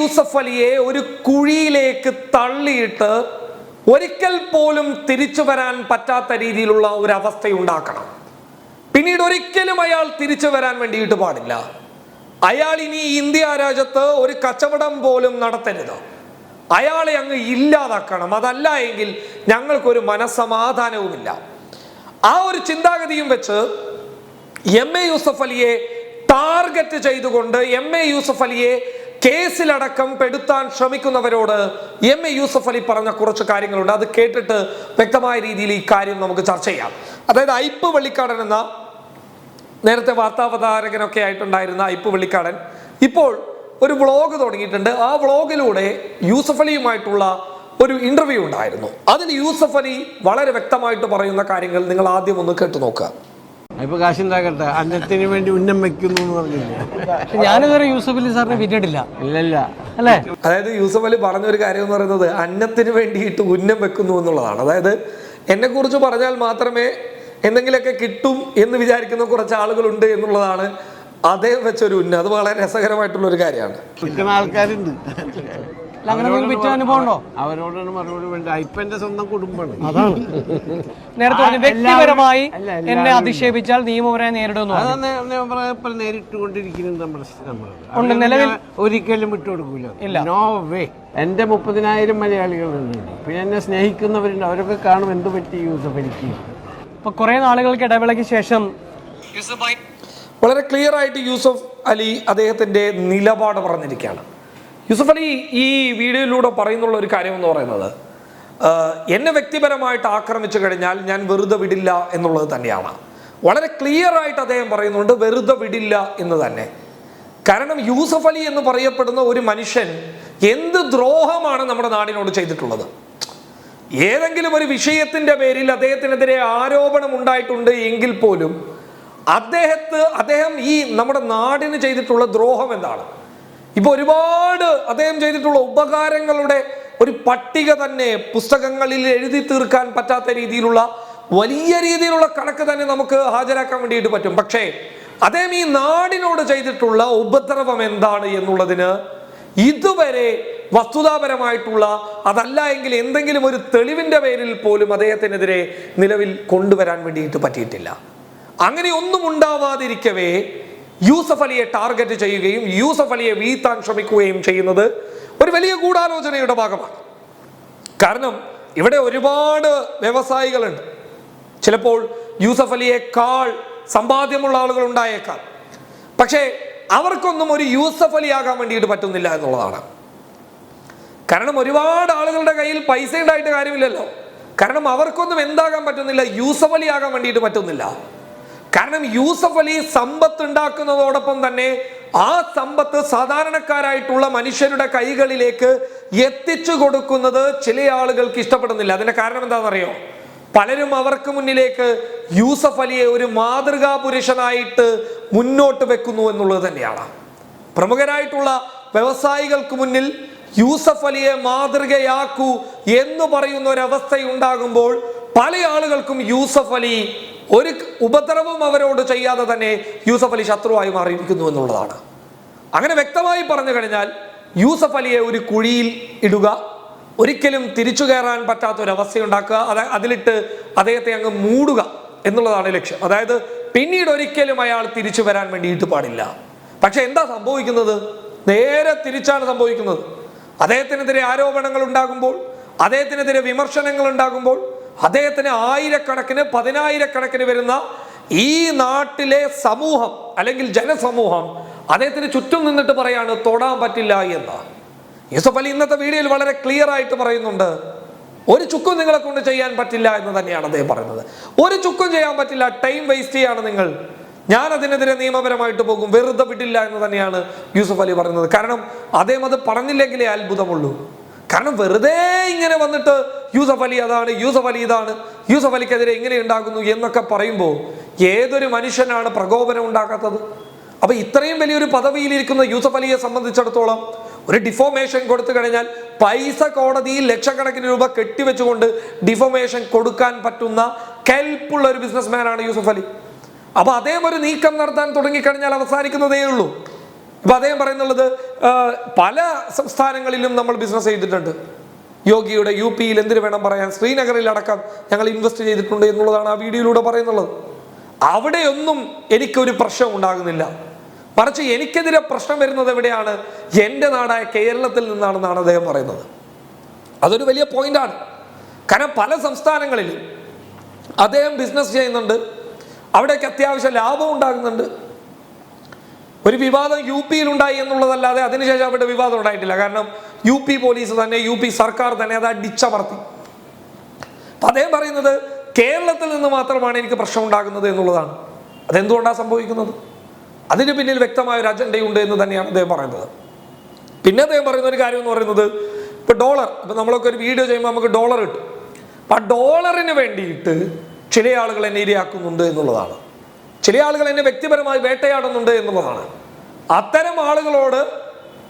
യൂസഫ് അലിയെ ഒരു കുഴിയിലേക്ക് തള്ളിയിട്ട് ഒരിക്കൽ പോലും തിരിച്ചു വരാൻ പറ്റാത്ത രീതിയിലുള്ള ഒരു അവസ്ഥയുണ്ടാക്കണം പിന്നീട് ഒരിക്കലും അയാൾ തിരിച്ചു വരാൻ വേണ്ടിയിട്ട് പാടില്ല. അയാൾ ഇനി ഇന്ത്യ രാജ്യത്ത് ഒരു കച്ചവടം പോലും നടത്തരുത്. അയാളെ അങ്ങ് ഇല്ലാതാക്കണം. അതല്ല എങ്കിൽ ഞങ്ങൾക്കൊരു മനസ്സമാധാനവുമില്ല. ആ ഒരു ചിന്താഗതിയും വെച്ച് എം എ യൂസഫ് അലിയെ ടാർഗറ്റ് ചെയ്തുകൊണ്ട് എം എ യൂസഫ് അലിയെ കേസിലടക്കം പെടുത്താൻ ശ്രമിക്കുന്നവരോട് എം എ യൂസഫ് അലി പറഞ്ഞ കുറച്ച് കാര്യങ്ങളുണ്ട്. അത് കേട്ടിട്ട് വ്യക്തമായ രീതിയിൽ ഈ കാര്യം നമുക്ക് ചർച്ച ചെയ്യാം. അതായത് ഐപ്പ് വെള്ളിക്കാടൻ എന്ന നേരത്തെ വാർത്താവതാരകനൊക്കെ ആയിട്ടുണ്ടായിരുന്ന ഐപ്പ് വെള്ളിക്കാടൻ ഇപ്പോൾ ഒരു വ്ളോഗ് തുടങ്ങിയിട്ടുണ്ട്. ആ വ്ളോഗിലൂടെ യൂസഫ് അലിയുമായിട്ടുള്ള ഒരു ഇന്റർവ്യൂ ഉണ്ടായിരുന്നു. അതിൽ യൂസഫ് അലി വളരെ വ്യക്തമായിട്ട് പറയുന്ന കാര്യങ്ങൾ നിങ്ങൾ ആദ്യം ഒന്ന് കേട്ടു നോക്കുക. ഇപ്പൊ കാശുണ്ടാക്കട്ടെ. അന്നത്തിന് വേണ്ടി ഉന്നം വെക്കുന്നു എന്ന് പറഞ്ഞില്ല? ഞാനിതുവരെ യൂസഫ് അലി സാറിനെ വിറ്റിട്ടില്ല. ഇല്ലല്ല. അല്ലേ? അതായത് യൂസഫ് അലി പറഞ്ഞ ഒരു കാര്യം എന്ന് പറയുന്നത് അന്നത്തിന് വേണ്ടിയിട്ട് ഉന്നം വെക്കുന്നു എന്നുള്ളതാണ്. അതായത് എന്നെ കുറിച്ച് പറഞ്ഞാൽ മാത്രമേ എന്തെങ്കിലുമൊക്കെ കിട്ടും എന്ന് വിചാരിക്കുന്ന കുറച്ച് ആളുകളുണ്ട് എന്നുള്ളതാണ് അതേ വെച്ചൊരു ഉന്നം. അത് വളരെ രസകരമായിട്ടുള്ള ഒരു കാര്യമാണ് ആൾക്കാരുണ്ട്. വിറ്റ അവരോടാണ് മറുപടി വേണ്ടത് ഇപ്പൊ എന്റെ സ്വന്തം കുടുംബമാണ്. നേരത്തെ പറഞ്ഞു ആ, വ്യക്തിപരമായി എന്നെ അധിക്ഷേപിച്ചാൽ നിയമപരമായി നേരിടുന്നു നേരിട്ടുകൊണ്ടിരിക്കുന്നുണ്ട് നമ്മുടെ നമ്മൾ ഉണ്ട്, നിലവിൽ- ഒരിക്കലും വിട്ടുകൊടുക്കൂല. ഇല്ല. നോ വേ എന്റെ മുപ്പതിനായിരം മലയാളികളുണ്ട് പിന്നെ എന്നെ സ്നേഹിക്കുന്നവരുണ്ട്. അവരൊക്കെ കാണും എന്ത് പറ്റി യൂസഫ് എനിക്ക്. ഇപ്പൊ കുറെ നാളുകൾക്ക് ഇടവേളയ്ക്ക് ശേഷം വളരെ ക്ലിയർ ആയിട്ട് യൂസഫ് അലി അദ്ദേഹത്തിന്റെ നിലപാട് പറഞ്ഞിരിക്കുകയാണ്. യൂസഫ് അലി ഈ വീഡിയോയിലൂടെ പറയുന്നുള്ള ഒരു കാര്യം എന്ന് പറയുന്നത് എന്നെ വ്യക്തിപരമായിട്ട് ആക്രമിച്ചു കഴിഞ്ഞാൽ ഞാൻ വെറുതെ വിടില്ല എന്നുള്ളത് തന്നെയാണ്. വളരെ ക്ലിയർ ആയിട്ട് അദ്ദേഹം പറയുന്നുണ്ട് വെറുതെ വിടില്ല എന്ന് തന്നെ. കാരണം യൂസഫ് അലി എന്ന് പറയപ്പെടുന്ന ഒരു മനുഷ്യൻ എന്ത് ദ്രോഹമാണ് നമ്മുടെ നാടിനോട് ചെയ്തിട്ടുള്ളത്? ഏതെങ്കിലും ഒരു വിഷയത്തിന്റെ പേരിൽ അദ്ദേഹത്തിനെതിരെ ആരോപണം ഉണ്ടായിട്ടുണ്ട് എങ്കിൽ പോലും അദ്ദേഹത്ത് അദ്ദേഹം ഈ നമ്മുടെ നാടിന് ചെയ്തിട്ടുള്ള ദ്രോഹം എന്താണ്? ഇപ്പൊ ഒരുപാട് അദ്ദേഹം ചെയ്തിട്ടുള്ള ഉപകാരങ്ങളുടെ ഒരു പട്ടിക തന്നെ പുസ്തകങ്ങളിൽ എഴുതി തീർക്കാൻ പറ്റാത്ത രീതിയിലുള്ള വലിയ രീതിയിലുള്ള കണക്ക് തന്നെ നമുക്ക് ഹാജരാക്കാൻ വേണ്ടിയിട്ട് പറ്റും. പക്ഷേ അദ്ദേഹം ഈ നാടിനോട് ചെയ്തിട്ടുള്ള ഉപദ്രവം എന്താണ് എന്നുള്ളതിന് ഇതുവരെ വസ്തുതാപരമായിട്ടുള്ള അതല്ല എങ്കിൽ എന്തെങ്കിലും ഒരു തെളിവിന്റെ പേരിൽ പോലും അദ്ദേഹത്തിനെതിരെ നിലവിൽ കൊണ്ടുവരാൻ വേണ്ടിയിട്ട് പറ്റിയിട്ടില്ല. അങ്ങനെ ഒന്നും ഉണ്ടാവാതിരിക്കവേ യൂസഫ് അലിയെ ടാർഗറ്റ് ചെയ്യുകയും യൂസഫ് അലിയെ വീഴ്ത്താൻ ശ്രമിക്കുകയും ചെയ്യുന്നത് ഒരു വലിയ ഗൂഢാലോചനയുടെ ഭാഗമാണ്. കാരണം ഇവിടെ ഒരുപാട് വ്യവസായികളുണ്ട്. ചിലപ്പോൾ യൂസഫ് അലിയേക്കാൾ സമ്പാദ്യമുള്ള ആളുകൾ ഉണ്ടായേക്കാം. പക്ഷേ അവർക്കൊന്നും ഒരു യൂസഫ് അലി ആകാൻ വേണ്ടിയിട്ട് പറ്റുന്നില്ല എന്നുള്ളതാണ്. കാരണം ഒരുപാട് ആളുകളുടെ കയ്യിൽ പൈസ ഉണ്ടായിട്ട് കാര്യമില്ലല്ലോ. കാരണം അവർക്കൊന്നും എന്താകാൻ പറ്റുന്നില്ല യൂസഫ് അലി ആകാൻ വേണ്ടിയിട്ട് പറ്റുന്നില്ല. കാരണം യൂസഫ് അലി സമ്പത്ത് ഉണ്ടാക്കുന്നതോടൊപ്പം തന്നെ ആ സമ്പത്ത് സാധാരണക്കാരായിട്ടുള്ള മനുഷ്യരുടെ കൈകളിലേക്ക് എത്തിച്ചു കൊടുക്കുന്നത് ചില ആളുകൾക്ക് ഇഷ്ടപ്പെടുന്നില്ല. അതിന്റെ കാരണം എന്താണെന്നറിയോ? പലരും അവർക്ക് മുന്നിലേക്ക് യൂസഫ് അലിയെ ഒരു മാതൃകാ പുരുഷനായിട്ട് മുന്നോട്ട് വെക്കുന്നു എന്നുള്ളത് തന്നെയാണ്. പ്രമുഖരായിട്ടുള്ള വ്യവസായികൾക്ക് മുന്നിൽ യൂസഫ് അലിയെ മാതൃകയാക്കൂ എന്ന് പറയുന്ന ഒരവസ്ഥ ഉണ്ടാകുമ്പോൾ പല ആളുകൾക്കും യൂസഫ് അലി ഒരു ഉപദ്രവം അവരോട് ചെയ്യാതെ തന്നെ യൂസഫ് അലി ശത്രുവായി മാറിയിരിക്കുന്നു എന്നുള്ളതാണ്. അങ്ങനെ വ്യക്തമായി പറഞ്ഞു കഴിഞ്ഞാൽ യൂസഫ് അലിയെ ഒരു കുഴിയിൽ ഇടുക ഒരിക്കലും തിരിച്ചു കയറാൻ പറ്റാത്ത ഒരു അവസ്ഥ ഉണ്ടാക്കുക അത് അതിലിട്ട് അദ്ദേഹത്തെ അങ്ങ് മൂടുക എന്നുള്ളതാണ് ലക്ഷ്യം. അതായത് പിന്നീട് ഒരിക്കലും അയാൾ തിരിച്ചു വരാൻ വേണ്ടിയിട്ട് പാടില്ല. പക്ഷെ എന്താ സംഭവിക്കുന്നത്? നേരെ തിരിച്ചാണ് സംഭവിക്കുന്നത്. അദ്ദേഹത്തിനെതിരെ ആരോപണങ്ങൾ ഉണ്ടാകുമ്പോൾ അദ്ദേഹത്തിനെതിരെ വിമർശനങ്ങൾ ഉണ്ടാകുമ്പോൾ അദ്ദേഹത്തിന് ആയിരക്കണക്കിന് പതിനായിരക്കണക്കിന് വരുന്ന ഈ നാട്ടിലെ സമൂഹം അല്ലെങ്കിൽ ജനസമൂഹം അദ്ദേഹത്തിന് ചുറ്റും നിന്നിട്ട് പറയാണ് തൊടാൻ പറ്റില്ല എന്ന്. യൂസഫ് അലി ഇന്നത്തെ വീഡിയോയിൽ വളരെ ക്ലിയർ ആയിട്ട് പറയുന്നുണ്ട് ഒരു ചുക്കും നിങ്ങളെ കൊണ്ട് ചെയ്യാൻ പറ്റില്ല എന്ന് തന്നെയാണ് അദ്ദേഹം പറയുന്നത്. ഒരു ചുക്കും ചെയ്യാൻ പറ്റില്ല ടൈം വേസ്റ്റ് ചെയ്യാണ് നിങ്ങൾ. ഞാൻ അതിനെതിരെ നിയമപരമായിട്ട് പോകും വെറുതെ വിടില്ല എന്ന് തന്നെയാണ് യൂസഫ് അലി പറയുന്നത്. കാരണം അദ്ദേഹം അത് പറഞ്ഞില്ലെങ്കിലേ അത്ഭുതമുള്ളൂ. കാരണം വെറുതെ ഇങ്ങനെ വന്നിട്ട് യൂസഫ് അലി അതാണ് യൂസഫ് അലി ഇതാണ് യൂസഫ് അലിക്കെതിരെ ഇങ്ങനെ ഉണ്ടാകുന്നു എന്നൊക്കെ പറയുമ്പോൾ ഏതൊരു മനുഷ്യനാണ് പ്രകോപനം ഉണ്ടാക്കാത്തത് അപ്പൊ ഇത്രയും വലിയൊരു പദവിയിലിരിക്കുന്ന യൂസഫ് അലിയെ സംബന്ധിച്ചിടത്തോളം ഒരു ഡിഫോമേഷൻ കൊടുത്തു കഴിഞ്ഞാൽ പൈസ കോടതിയിൽ ലക്ഷക്കണക്കിന് രൂപ കെട്ടിവെച്ചുകൊണ്ട് ഡിഫോമേഷൻ കൊടുക്കാൻ പറ്റുന്ന കെൽപ്പുള്ള ഒരു ബിസിനസ്മാനാണ് യൂസഫ് അലി. അപ്പൊ അദ്ദേഹം ഒരു നീക്കം നടത്താൻ തുടങ്ങിക്കഴിഞ്ഞാൽ അവസാനിക്കുന്നതേ ഉള്ളൂ. ഇപ്പൊ അദ്ദേഹം പറയുന്നുള്ളത് പല സംസ്ഥാനങ്ങളിലും നമ്മൾ ബിസിനസ് ചെയ്തിട്ടുണ്ട്. യോഗിയുടെ യു പിയിൽ എന്തിനു വേണം പറയാൻ? ശ്രീനഗറിൽ അടക്കം ഞങ്ങൾ ഇൻവെസ്റ്റ് ചെയ്തിട്ടുണ്ട് എന്നുള്ളതാണ് ആ വീഡിയോയിലൂടെ പറയുന്നുള്ളത്. അവിടെയൊന്നും എനിക്കൊരു പ്രശ്നം ഉണ്ടാകുന്നില്ല. മറിച്ച് എനിക്കെതിരെ പ്രശ്നം വരുന്നത് എവിടെയാണ്? എന്റെ നാടായ കേരളത്തിൽ നിന്നാണെന്നാണ് അദ്ദേഹം പറയുന്നത്. അതൊരു വലിയ പോയിന്റാണ് കാരണം പല സംസ്ഥാനങ്ങളിലും അദ്ദേഹം ബിസിനസ് ചെയ്യുന്നുണ്ട്. അവിടേക്ക് അത്യാവശ്യം ലാഭം ഉണ്ടാകുന്നുണ്ട്. ഒരു വിവാദം യു പിയിൽ ഉണ്ടായി എന്നുള്ളതല്ലാതെ അതിനുശേഷം അവിടെ വിവാദം ഉണ്ടായിട്ടില്ല. കാരണം യു പി പോലീസ് തന്നെ യു പി സർക്കാർ തന്നെ അത് അടിച്ചമർത്തി. അപ്പം അദ്ദേഹം പറയുന്നത് കേരളത്തിൽ നിന്ന് മാത്രമാണ് എനിക്ക് പ്രശ്നം ഉണ്ടാകുന്നത് എന്നുള്ളതാണ്. അതെന്തുകൊണ്ടാണ് സംഭവിക്കുന്നത്? അതിന് പിന്നിൽ വ്യക്തമായ ഒരു അജണ്ടയുണ്ട് എന്ന് തന്നെയാണ് അദ്ദേഹം പറയുന്നത്. പിന്നെ അദ്ദേഹം പറയുന്ന ഒരു കാര്യം എന്ന് പറയുന്നത് ഇപ്പൊ ഡോളർ ഇപ്പൊ നമ്മളൊക്കെ ഒരു വീഡിയോ ചെയ്യുമ്പോൾ നമുക്ക് ഡോളർ കിട്ടും. അപ്പൊ ആ ഡോളറിന് വേണ്ടിയിട്ട് ചില ആളുകൾ എന്നെ ഇരയാക്കുന്നുണ്ട് എന്നുള്ളതാണ്. ചില ആളുകൾ എന്നെ വ്യക്തിപരമായി വേട്ടയാടുന്നുണ്ട് എന്നുള്ളതാണ്. അത്തരം ആളുകളോട്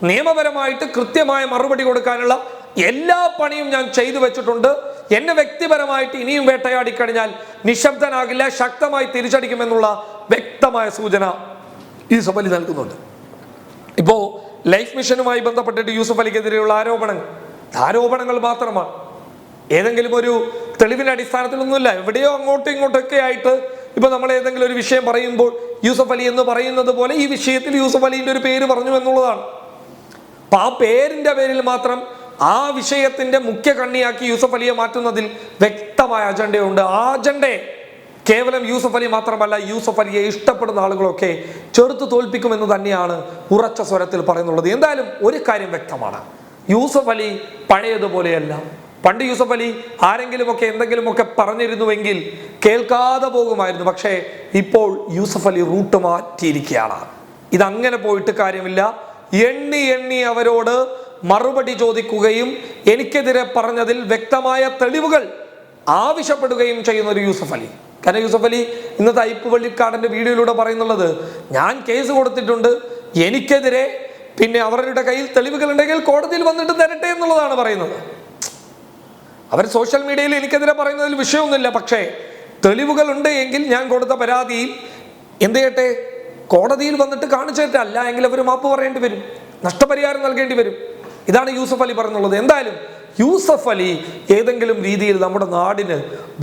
നിയമപരമായിട്ട് കൃത്യമായ മറുപടി കൊടുക്കാനുള്ള എല്ലാ പണിയും ഞാൻ ചെയ്തു വെച്ചിട്ടുണ്ട്. എന്നെ വ്യക്തിപരമായിട്ട് ഇനിയും വേട്ടയാടി കഴിഞ്ഞാൽ നിശബ്ദനാകില്ല ശക്തമായി തിരിച്ചടിക്കുമെന്നുള്ള വ്യക്തമായ സൂചന യൂസഫ് അലി നൽകുന്നുണ്ട്. ഇപ്പോ ലൈഫ് മിഷനുമായി ബന്ധപ്പെട്ടിട്ട് യൂസഫ് അലിക്കെതിരെയുള്ള ആരോപണങ്ങൾ. ആരോപണങ്ങൾ മാത്രമാണ്. ഏതെങ്കിലും ഒരു തെളിവിന്റെ അടിസ്ഥാനത്തിലൊന്നുമില്ല. എവിടെയോ അങ്ങോട്ടും ഇങ്ങോട്ടൊക്കെ ആയിട്ട് ഇപ്പൊ നമ്മൾ ഏതെങ്കിലും ഒരു വിഷയം പറയുമ്പോൾ യൂസഫ് അലി എന്ന് പറയുന്നത് പോലെ ഈ വിഷയത്തിൽ യൂസഫ് അലിന്റെ ഒരു പേര് പറഞ്ഞു എന്നുള്ളതാണ്. അപ്പൊ ആ പേരിന്റെ പേരിൽ മാത്രം ആ വിഷയത്തിന്റെ മുഖ്യ കണ്ണിയാക്കി യൂസഫ് അലിയെ മാറ്റുന്നതിൽ വ്യക്തമായ അജണ്ടയുണ്ട്. ആ അജണ്ടയെ കേവലം യൂസഫ് അലി മാത്രമല്ല യൂസഫ് അലിയെ ഇഷ്ടപ്പെടുന്ന ആളുകളൊക്കെ ചെറുത്ത് തോൽപ്പിക്കുമെന്ന് തന്നെയാണ് ഉറച്ച സ്വരത്തിൽ പറയുന്നുള്ളത്. എന്തായാലും ഒരു കാര്യം വ്യക്തമാണ്. യൂസഫ് അലി പഴയതുപോലെയല്ല. പണ്ട് യൂസഫ് അലി ആരെങ്കിലുമൊക്കെ എന്തെങ്കിലുമൊക്കെ പറഞ്ഞിരുന്നുവെങ്കിൽ കേൾക്കാതെ പോകുമായിരുന്നു. പക്ഷേ ഇപ്പോൾ യൂസഫ് അലി റൂട്ട് മാറ്റിയിരിക്കുകയാണ്. ഇതങ്ങനെ പോയിട്ട് കാര്യമില്ല. എണ്ണി എണ്ണി അവരോട് മറുപടി ചോദിക്കുകയും എനിക്കെതിരെ പറഞ്ഞതിൽ വ്യക്തമായ തെളിവുകൾ ആവശ്യപ്പെടുകയും ചെയ്യുന്ന ഒരു യൂസഫ് അലി. കാരണം യൂസഫ് അലി ഇന്നത്തെ ഐപ്പ് പള്ളിക്കാടന്റെ വീഡിയോയിലൂടെ പറയുന്നുള്ളത് ഞാൻ കേസ് കൊടുത്തിട്ടുണ്ട് എനിക്കെതിരെ പിന്നെ അവരുടെ കയ്യിൽ തെളിവുകൾ ഉണ്ടെങ്കിൽ കോടതിയിൽ വന്നിട്ട് തരട്ടെ എന്നുള്ളതാണ് പറയുന്നത്. അവർ സോഷ്യൽ മീഡിയയിൽ എനിക്കെതിരെ പറയുന്നതിൽ വിഷയമൊന്നുമില്ല പക്ഷേ തെളിവുകൾ ഉണ്ട് എങ്കിൽ ഞാൻ കൊടുത്ത പരാതിയിൽ എന്ത് ചെയ്യട്ടെ? കോടതിയിൽ വന്നിട്ട് കാണിച്ചിട്ട് അല്ല എങ്കിൽ അവർ മാപ്പ് പറയേണ്ടി വരും നഷ്ടപരിഹാരം നൽകേണ്ടി വരും. ഇതാണ് യൂസഫ് അലി പറയുന്നുള്ളത് എന്തായാലും യൂസഫ് അലി ഏതെങ്കിലും രീതിയിൽ നമ്മുടെ നാടിന്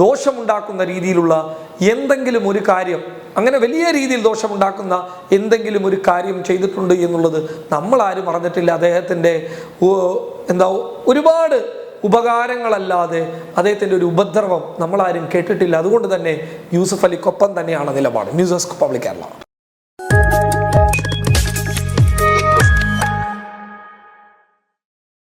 ദോഷമുണ്ടാക്കുന്ന രീതിയിലുള്ള എന്തെങ്കിലും ഒരു കാര്യം അങ്ങനെ വലിയ രീതിയിൽ ദോഷമുണ്ടാക്കുന്ന എന്തെങ്കിലും ഒരു കാര്യം ചെയ്തിട്ടുണ്ട് എന്നുള്ളത് നമ്മളാരും അറിഞ്ഞിട്ടില്ല. അദ്ദേഹത്തിന്റെ എന്താ ഒരുപാട് ഉപകാരങ്ങളല്ലാതെ അദ്ദേഹത്തിന്റെ ഒരു ഉപദ്രവം നമ്മളാരും കേട്ടിട്ടില്ല. അതുകൊണ്ട് തന്നെ യൂസഫ് അലിക്കൊപ്പം തന്നെയാണ് നിലപാട്. News desk public Kerala.